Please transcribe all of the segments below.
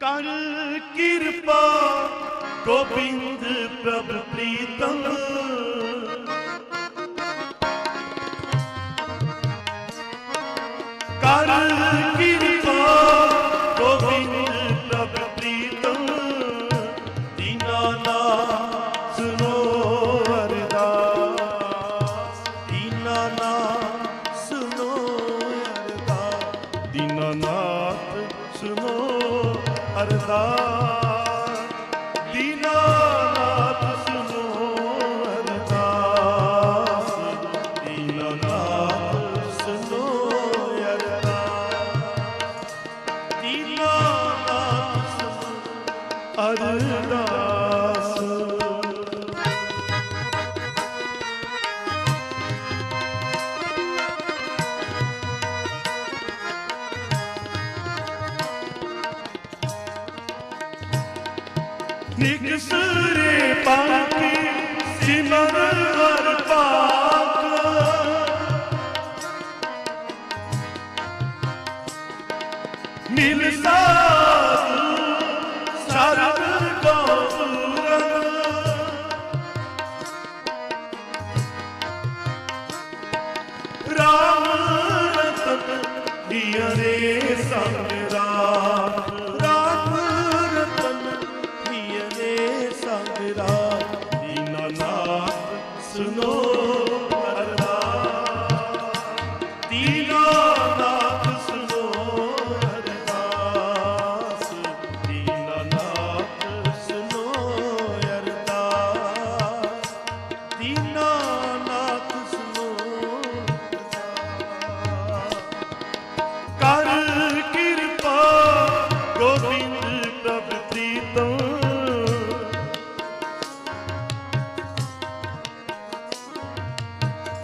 ਕਰ ਕਿਰਪਾ ਗੋਬਿੰਦ ਪ੍ਰਭ ਪ੍ਰੀਤਮ। ਅਰਦਾਸ ਨਿਕਸਰੇ ਪਾਪੀ ਸਿਮਰ ਹਰ ਰਾਮ ਰਤਨ ਦੀਆਂ ਰੇ ਸੰਗਰਾ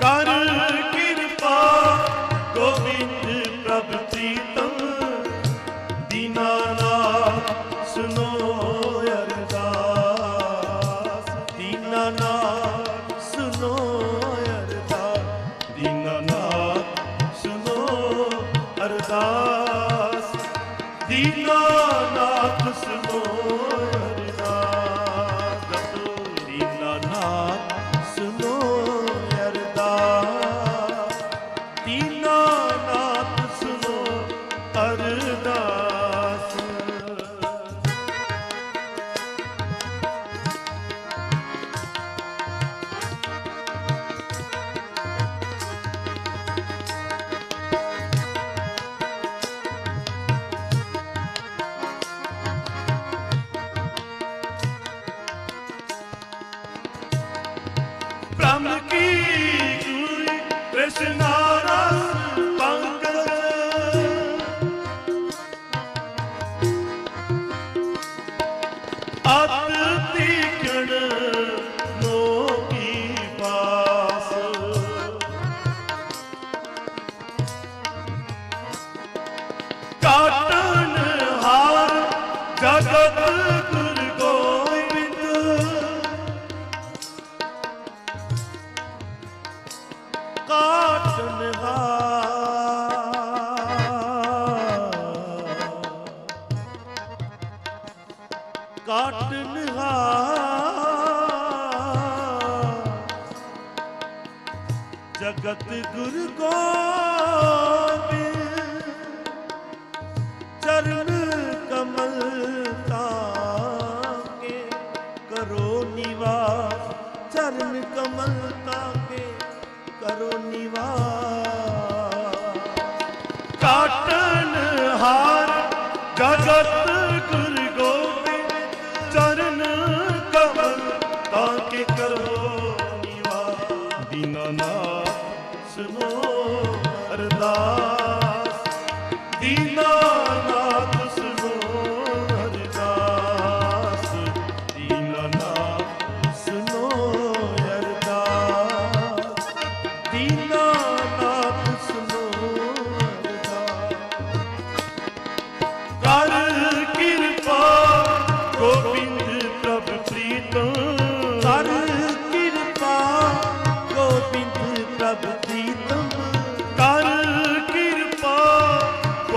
कारण ਧਮ ਕੀ ਗੁਰ ਕ੍ਰਿਸ਼ਨਾ ਕਾਟ ਨਿਹਾਰ। ਜਗਤ ਗੁਰ ਕੋ ਚਰਨ ਕਮਲ ਤਾਕੇ ਕਰੋ ਨਿਵਾਸ, ਚਰਨ ਕਮਲ ਤਾਕੇ ਕਰੋ ਨਿਵਾਸ। ਕਾਟਨ ਹਾਰ ਗੁਰ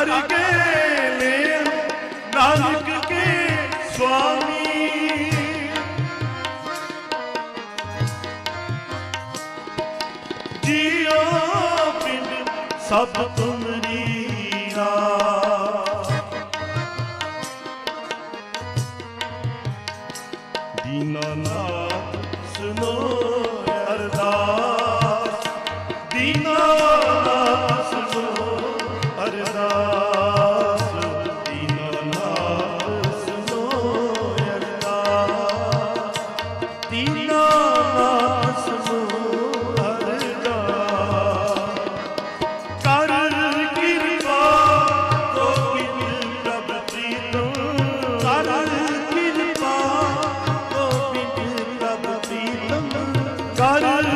ਕਰ ਗਏ ਨੇ ਨਾਨਕ ਕੇ ਸੁਆਮੀ। ਜੀਓ ਪਿੰਡ ਸਭ ਤੁਮਰੀ ਦੀਨਾਨਾਥ ਸੁਨੋ ਅਰਦਾਸ ਕਰ ਕਿਰਪਾ ਗੋਬਿੰਦ ਪ੍ਰਭ ਪ੍ਰੀਤਮ ਕਰ ਕਿਰਪਾ ਗੋਬਿੰਦ ਪ੍ਰਭ ਪ੍ਰੀਤਮ ਕਰ